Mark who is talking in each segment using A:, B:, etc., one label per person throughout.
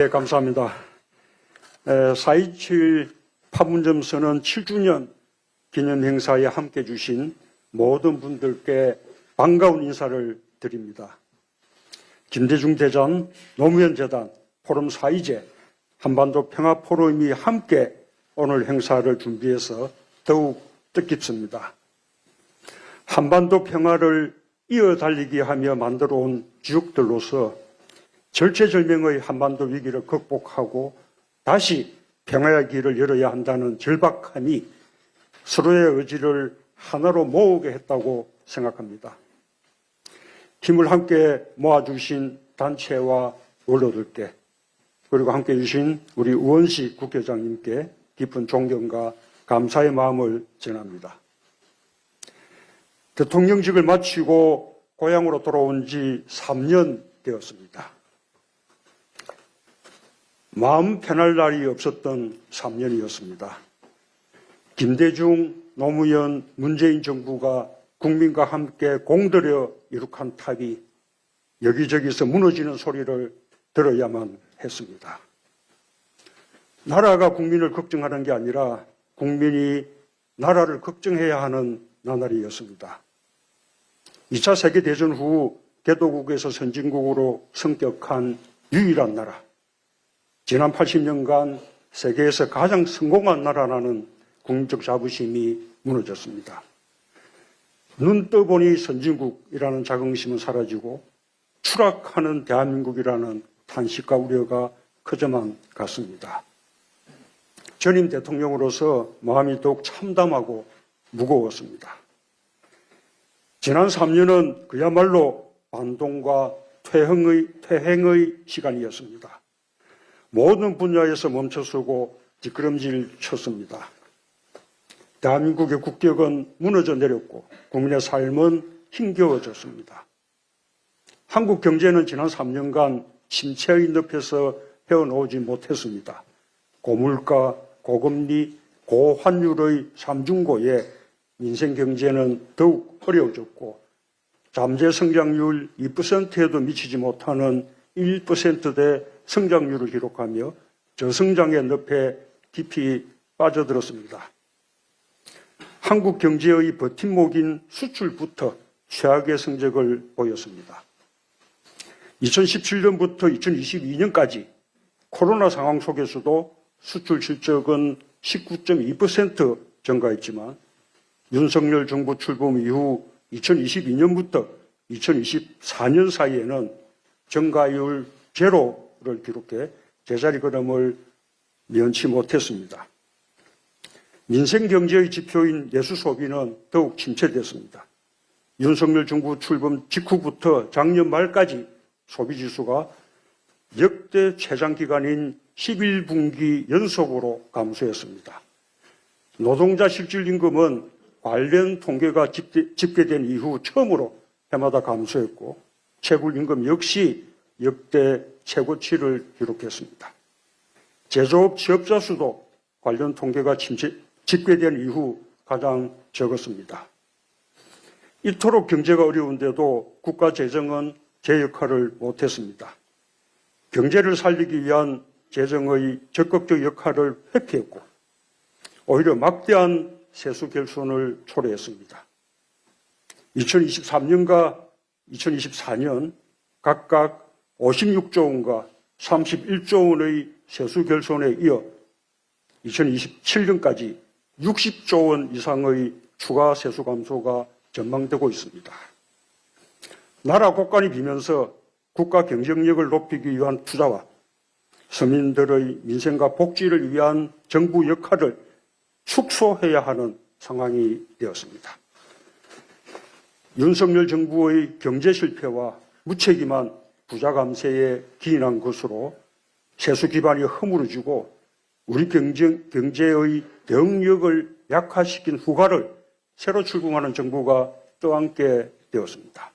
A: 네, 감사합니다. 4.27 파문점 선언 7주년 기념 행사에 함께 해주신 모든 분들께 반가운 인사를 드립니다. 김대중 대전, 노무현 재단, 포럼 사이제, 한반도 평화 포럼이 함께 오늘 행사를 준비해서 더욱 뜻깊습니다. 한반도 평화를 이어 달리기 하며 만들어 온 지역들로서 절체절명의 한반도 위기를 극복하고 다시 평화의 길을 열어야 한다는 절박함이 서로의 의지를 하나로 모으게 했다고 생각합니다. 힘을 함께 모아주신 단체와 원로들께 그리고 함께 해주신 우리 우원식 국회의장님께 깊은 존경과 감사의 마음을 전합니다. 대통령직을 마치고 고향으로 돌아온 지 3년 되었습니다. 마음 편할 날이 없었던 3년이었습니다. 김대중, 노무현, 문재인 정부가 국민과 함께 공들여 이룩한 탑이 여기저기서 무너지는 소리를 들어야만 했습니다. 나라가 국민을 걱정하는 게 아니라 국민이 나라를 걱정해야 하는 나날이었습니다. 2차 세계대전 후 개도국에서 선진국으로 성격한 유일한 나라. 지난 80년간 세계에서 가장 성공한 나라라는 국민적 자부심이 무너졌습니다. 눈 떠보니 선진국이라는 자긍심은 사라지고 추락하는 대한민국이라는 탄식과 우려가 커져만 갔습니다. 전임 대통령으로서 마음이 더욱 참담하고 무거웠습니다. 지난 3년은 그야말로 반동과 퇴행의, 퇴행의 시간이었습니다. 모든 분야에서 멈춰서고 뒷걸음질 쳤습니다. 대한민국의 국격은 무너져 내렸고 국민의 삶은 힘겨워졌습니다. 한국 경제는 지난 3년간 침체의 늪에서 헤어나오지 못했습니다. 고물가, 고금리, 고환율의 삼중고에 민생 경제는 더욱 어려워졌고 잠재 성장률 2%에도 미치지 못하는 1%대 성장률을 기록하며 저성장의 늪에 깊이 빠져들었습니다. 한국 경제의 버팀목인 수출부터 최악의 성적을 보였습니다. 2017년부터 2022년까지 코로나 상황 속에서도 수출 실적은 19.2% 증가했지만 윤석열 정부 출범 이후 2022년부터 2024년 사이에는 증가율 제로 를 기록해 제자리 걸음을 면치 못했습니다. 민생 경제의 지표인 내수 소비는 더욱 침체됐습니다. 윤석열 정부 출범 직후부터 작년 말까지 소비 지수가 역대 최장 기간인 11분기 연속으로 감소했습니다. 노동자 실질 임금은 관련 통계가 집계, 된 이후 처음으로 해마다 감소했고 최고 임금 역시 역대 최고치를 기록했습니다. 제조업 취업자 수도 관련 통계가 집계된 이후 가장 적었습니다. 이토록 경제가 어려운데도 국가 재정은 제 역할을 못했습니다. 경제를 살리기 위한 재정의 적극적 역할을 회피했고 오히려 막대한 세수 결손을 초래했습니다. 2023년과 2024년 각각 56조 원과 31조 원의 세수 결손에 이어 2027년까지 60조 원 이상의 추가 세수 감소가 전망되고 있습니다. 나라 곳간이 비면서 국가 경쟁력을 높이기 위한 투자와 서민들의 민생과 복지를 위한 정부 역할을 축소해야 하는 상황이 되었습니다. 윤석열 정부의 경제 실패와 무책임한 부자 감세에 기인한 것으로 세수 기반이 허물어지고 우리 경제, 경제의 대응력을 약화시킨 후과를 새로 출범하는 정부가 떠안게 되었습니다.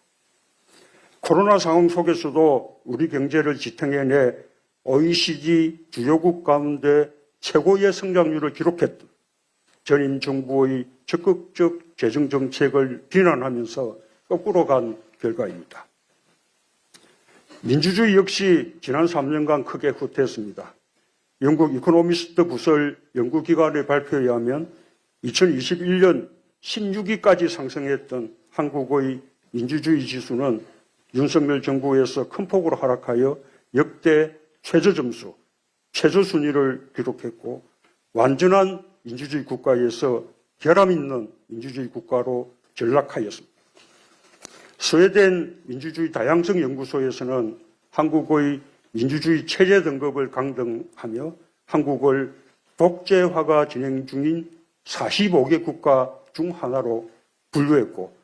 A: 코로나 상황 속에서도 우리 경제를 지탱해내 OECD 주요국 가운데 최고의 성장률을 기록했던 전임 정부의 적극적 재정 정책을 비난하면서 거꾸로 간 결과입니다. 민주주의 역시 지난 3년간 크게 후퇴했습니다. 영국 이코노미스트 부설 연구기관의 발표에 의하면 2021년 16위까지 상승했던 한국의 민주주의 지수는 윤석열 정부에서 큰 폭으로 하락하여 역대 최저 점수, 최저 순위를 기록했고 완전한 민주주의 국가에서 결함 있는 민주주의 국가로 전락하였습니다. 스웨덴 민주주의 다양성 연구소에서는 한국의 민주주의 체제 등급을 강등하며 한국을 독재화가 진행 중인 45개 국가 중 하나로 분류했고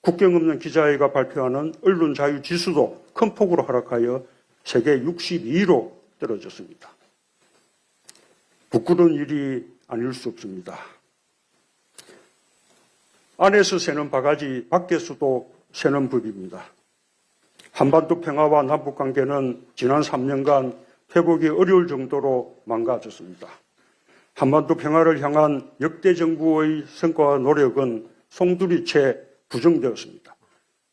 A: 국경 없는 기자회가 발표하는 언론 자유 지수도 큰 폭으로 하락하여 세계 62위로 떨어졌습니다. 부끄러운 일이 아닐 수 없습니다. 안에서 새는 바가지, 밖에서도 법입니다. 한반도 평화와 남북 관계는 지난 3년간 회복이 어려울 정도로 망가졌습니다. 한반도 평화를 향한 역대 정부의 성과와 노력은 송두리째 부정되었습니다.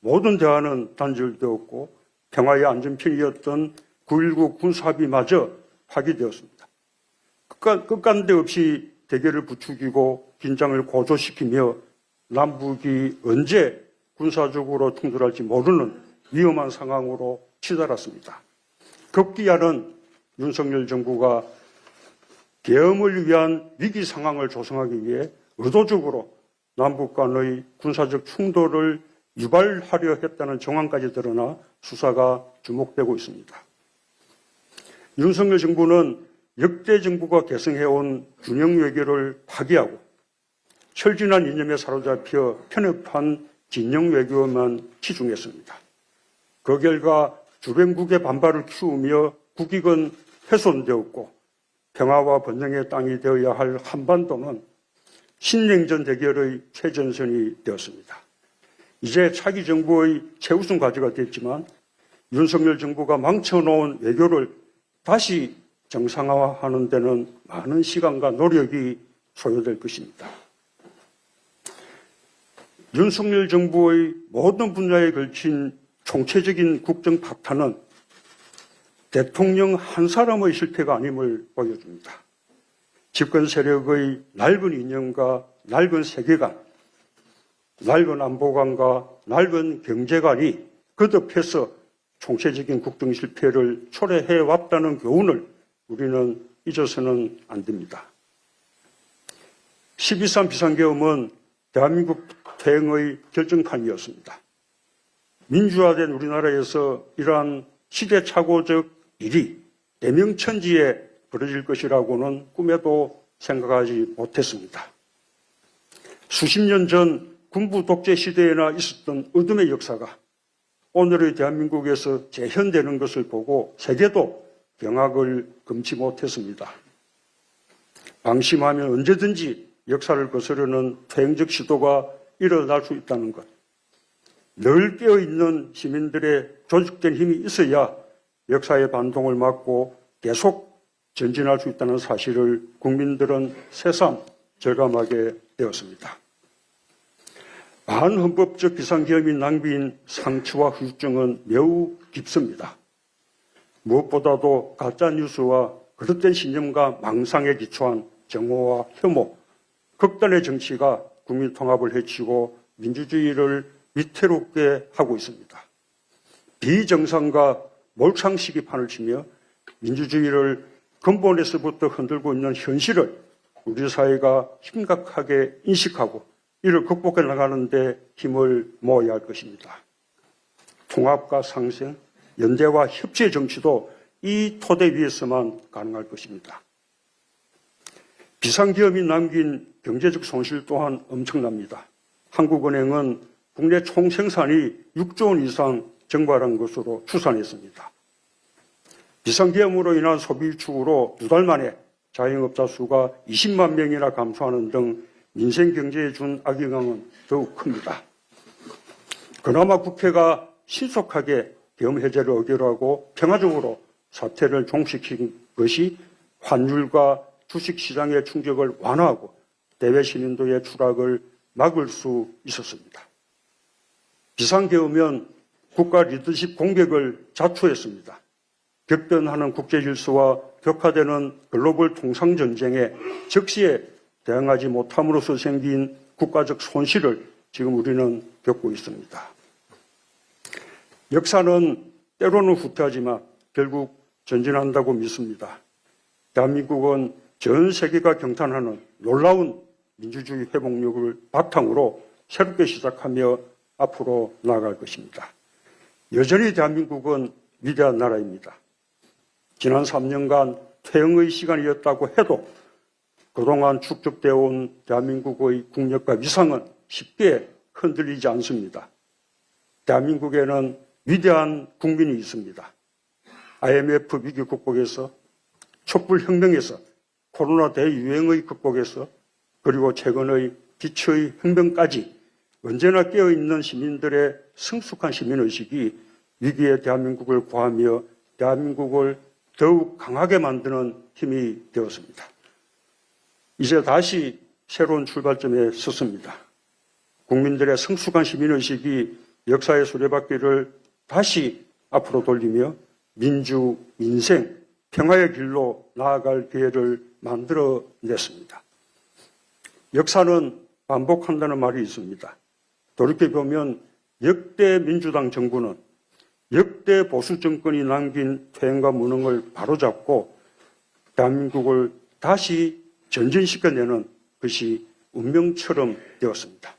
A: 모든 대화는 단절되었고 평화의 안전편이었던 9.19 군사합의마저 파기되었습니다. 끝간, 끝간데 없이 대결을 부추기고 긴장을 고조시키며 남북이 언제 군사적으로 충돌할지 모르는 위험한 상황으로 치달았습니다. 급기야는 윤석열 정부가 계엄을 위한 위기 상황을 조성하기 위해 의도적으로 남북 간의 군사적 충돌을 유발하려 했다는 정황까지 드러나 수사가 주목되고 있습니다. 윤석열 정부는 역대 정부가 개성해온 균형 외교를 파기하고 철진한 이념에 사로잡혀 편협한 진영 외교만 치중했습니다. 그 결과 주변국의 반발을 키우며 국익은 훼손되었고 평화와 번영의 땅이 되어야 할 한반도는 신냉전 대결의 최전선이 되었습니다. 이제 차기 정부의 최우선 과제가 됐지만 윤석열 정부가 망쳐놓은 외교를 다시 정상화하는 데는 많은 시간과 노력이 소요될 것입니다. 윤석열 정부의 모든 분야에 걸친 총체적인 국정 파탄은 대통령 한 사람의 실패가 아님을 보여줍니다. 집권 세력의 낡은 이념과 낡은 세계관, 낡은 안보관과 낡은 경제관이 거듭해서 총체적인 국정 실패를 초래해 왔다는 교훈을 우리는 잊어서는 안 됩니다. 12.3 비상계엄은 대한민국 퇴행의 결정판이었습니다. 민주화된 우리나라에서 이러한 시대착오적 일이 대명천지에 벌어질 것이라고는 꿈에도 생각하지 못했습니다. 수십 년 전 군부 독재 시대에나 있었던 어둠의 역사가 오늘의 대한민국에서 재현되는 것을 보고 세계도 경악을 금치 못했습니다. 방심하면 언제든지 역사를 거스르는 퇴행적 시도가 일어날 수 있다는 것. 늘 깨어있는 시민들의 조직된 힘이 있어야 역사의 반동을 막고 계속 전진할 수 있다는 사실을 국민들은 새삼 절감하게 되었습니다. 반헌법적 비상기업인 낭비인 상처와 후유증은 매우 깊습니다. 무엇보다도 가짜뉴스와 그릇된 신념과 망상에 기초한 정오와 혐오, 극단의 정치가 국민 통합을 해치고 민주주의를 위태롭게 하고 있습니다. 비정상과 몰창 시기판을 치며 민주주의를 근본에서부터 흔들고 있는 현실을 우리 사회가 심각하게 인식하고 이를 극복해 나가는데 힘을 모아야 할 것입니다. 통합과 상생, 연대와 협치의 정치도 이 토대 위에서만 가능할 것입니다. 비상기업이 남긴 경제적 손실 또한 엄청납니다. 한국은행은 국내 총생산이 6조 원 이상 증발한 것으로 추산했습니다. 비상기업으로 인한 소비 위축으로 두 달 만에 자영업자 수가 20만 명이나 감소하는 등 민생 경제에 준 악영향은 더욱 큽니다. 그나마 국회가 신속하게 계엄 해제를 의결하고 평화적으로 사태를 종식시킨 것이 환율과 주식 시장의 충격을 완화하고 대외 신인도의 추락을 막을 수 있었습니다. 비상계엄은 국가 리더십 공백을 자초했습니다. 격변하는 국제 질서와 격화되는 글로벌 통상 전쟁에 적시에 대응하지 못함으로써 생긴 국가적 손실을 지금 우리는 겪고 있습니다. 역사는 때로는 후퇴하지만 결국 전진한다고 믿습니다. 대한민국은 전 세계가 경탄하는 놀라운 민주주의 회복력을 바탕으로 새롭게 시작하며 앞으로 나아갈 것입니다. 여전히 대한민국은 위대한 나라입니다. 지난 3년간 퇴행의 시간이었다고 해도 그동안 축적되어 온 대한민국의 국력과 위상은 쉽게 흔들리지 않습니다. 대한민국에는 위대한 국민이 있습니다. IMF 위기 극복에서 촛불 혁명에서 코로나 대유행의 극복에서 그리고 최근의 기초의 혁명까지 언제나 깨어있는 시민들의 성숙한 시민의식이 위기의 대한민국을 구하며 대한민국을 더욱 강하게 만드는 힘이 되었습니다. 이제 다시 새로운 출발점에 섰습니다. 국민들의 성숙한 시민의식이 역사의 수레바퀴를 다시 앞으로 돌리며 민주, 민생, 평화의 길로 나아갈 기회를 만들어냈습니다. 역사는 반복한다는 말이 있습니다. 돌이켜보면 역대 민주당 정부는 역대 보수 정권이 남긴 퇴행과 무능을 바로잡고 대한민국을 다시 전진시켜내는 것이 운명처럼 되었습니다.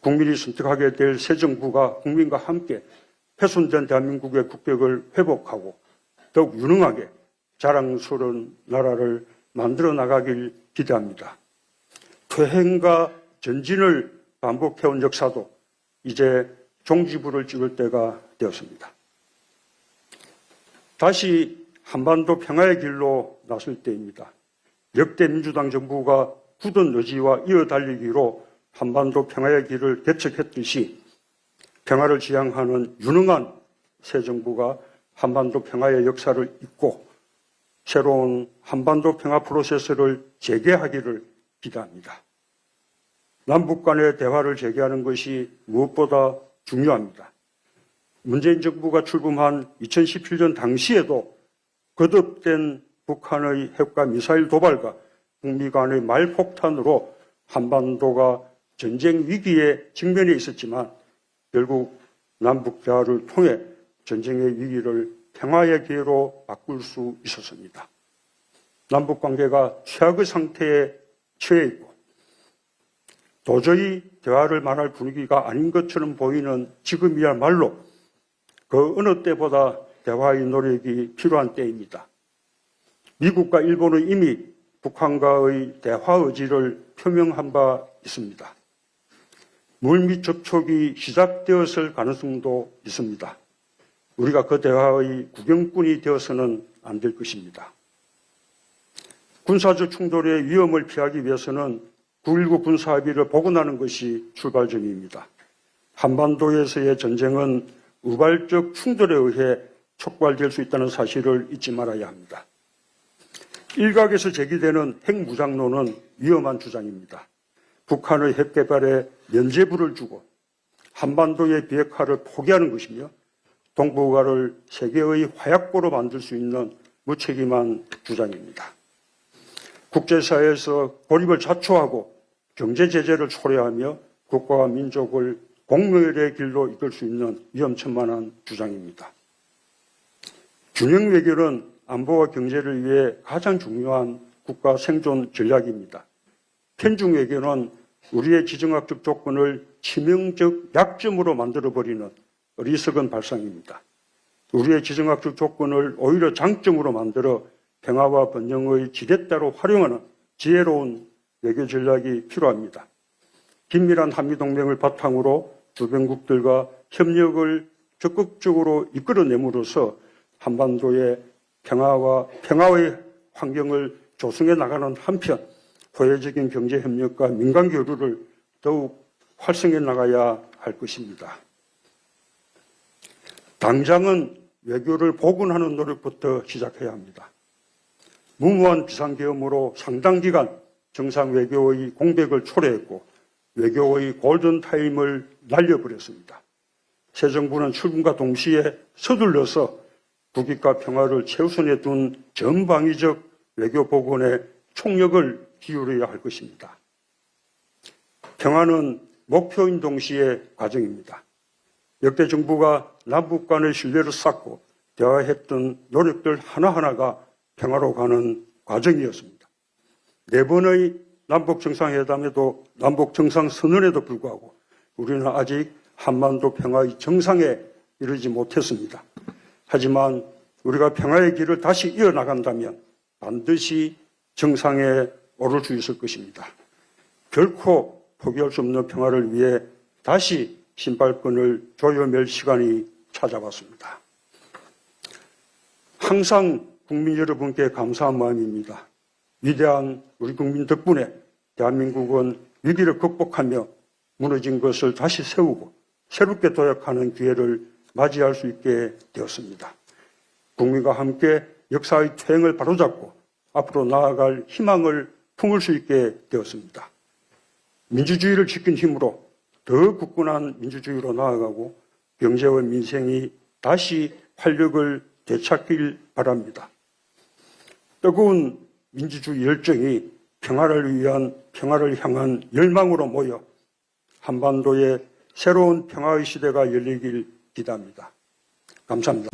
A: 국민이 선택하게 될 새 정부가 국민과 함께 훼손된 대한민국의 국격을 회복하고 더욱 유능하게 자랑스러운 나라를 만들어 나가길 기대합니다. 퇴행과 전진을 반복해온 역사도 이제 종지부를 찍을 때가 되었습니다. 다시 한반도 평화의 길로 나설 때입니다. 역대 민주당 정부가 굳은 의지와 이어 달리기로 한반도 평화의 길을 개척했듯이 평화를 지향하는 유능한 새 정부가 한반도 평화의 역사를 잇고 새로운 한반도 평화 프로세스를 재개하기를 기대합니다. 남북 간의 대화를 재개하는 것이 무엇보다 중요합니다. 문재인 정부가 출범한 2017년 당시에도 거듭된 북한의 핵과 미사일 도발과 북미 간의 말폭탄으로 한반도가 전쟁 위기에 직면해 있었지만 결국 남북 대화를 통해 전쟁의 위기를 평화의 기회로 바꿀 수 있었습니다. 남북 관계가 최악의 상태에 처해 있고 도저히 대화를 말할 분위기가 아닌 것처럼 보이는 지금이야말로 그 어느 때보다 대화의 노력이 필요한 때입니다. 미국과 일본은 이미 북한과의 대화 의지를 표명한 바 있습니다. 물밑 접촉이 시작되었을 가능성도 있습니다. 우리가 그 대화의 구경꾼이 되어서는 안 될 것입니다. 군사적 충돌의 위험을 피하기 위해서는 9.19 군사합의를 복원하는 것이 출발점입니다. 한반도에서의 전쟁은 우발적 충돌에 의해 촉발될 수 있다는 사실을 잊지 말아야 합니다. 일각에서 제기되는 핵무장론은 위험한 주장입니다. 북한의 핵 개발에 면제부를 주고 한반도의 비핵화를 포기하는 것이며 동북아를 세계의 화약고로 만들 수 있는 무책임한 주장입니다. 국제사회에서 고립을 자초하고 경제 제재를 초래하며 국가와 민족을 공멸의 길로 이끌 수 있는 위험천만한 주장입니다. 균형 외교는 안보와 경제를 위해 가장 중요한 국가 생존 전략입니다. 편중 외교는 우리의 지정학적 조건을 치명적 약점으로 만들어버리는 어 리석은 발상입니다. 우리의 지정학적 조건을 오히려 장점으로 만들어 평화와 번영의 지렛대로 활용하는 지혜로운 외교 전략이 필요합니다. 긴밀한 한미동맹을 바탕으로 주변국들과 협력을 적극적으로 이끌어내므로써 한반도의 평화와 평화의 환경을 조성해 나가는 한편 포회적인 경제 협력과 민간 교류를 더욱 활성해 나가야 할 것입니다. 당장은 외교를 복원하는 노력부터 시작해야 합니다. 무모한 비상계엄으로 상당 기간 정상 외교의 공백을 초래했고 외교의 골든타임을 날려버렸습니다. 새 정부는 출범과 동시에 서둘러서 국익과 평화를 최우선에 둔 전방위적 외교 복원에 총력을 기울여야 할 것입니다. 평화는 목표인 동시에 과정입니다. 역대 정부가 남북 간의 신뢰를 쌓고 대화했던 노력들 하나하나가 평화로 가는 과정이었습니다. 네 번의 남북 정상회담에도 남북 정상 선언에도 불구하고 우리는 아직 한반도 평화의 정상에 이르지 못했습니다. 하지만 우리가 평화의 길을 다시 이어나간다면 반드시 정상에 오를 수 있을 것입니다. 결코 포기할 수 없는 평화를 위해 다시 신발끈을 조여맬 시간이 찾아왔습니다. 항상 국민 여러분께 감사한 마음입니다. 위대한 우리 국민 덕분에 대한민국은 위기를 극복하며 무너진 것을 다시 세우고 새롭게 도약하는 기회를 맞이할 수 있게 되었습니다. 국민과 함께 역사의 퇴행을 바로잡고 앞으로 나아갈 희망을 품을 수 있게 되었습니다. 민주주의를 지킨 힘으로 더 굳건한 민주주의로 나아가고 경제와 민생이 다시 활력을 되찾길 바랍니다. 뜨거운 민주주의 열정이 평화를 위한 평화를 향한 열망으로 모여 한반도의 새로운 평화의 시대가 열리길 기대합니다. 감사합니다.